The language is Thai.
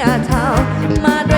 ยเท่ามาด้วย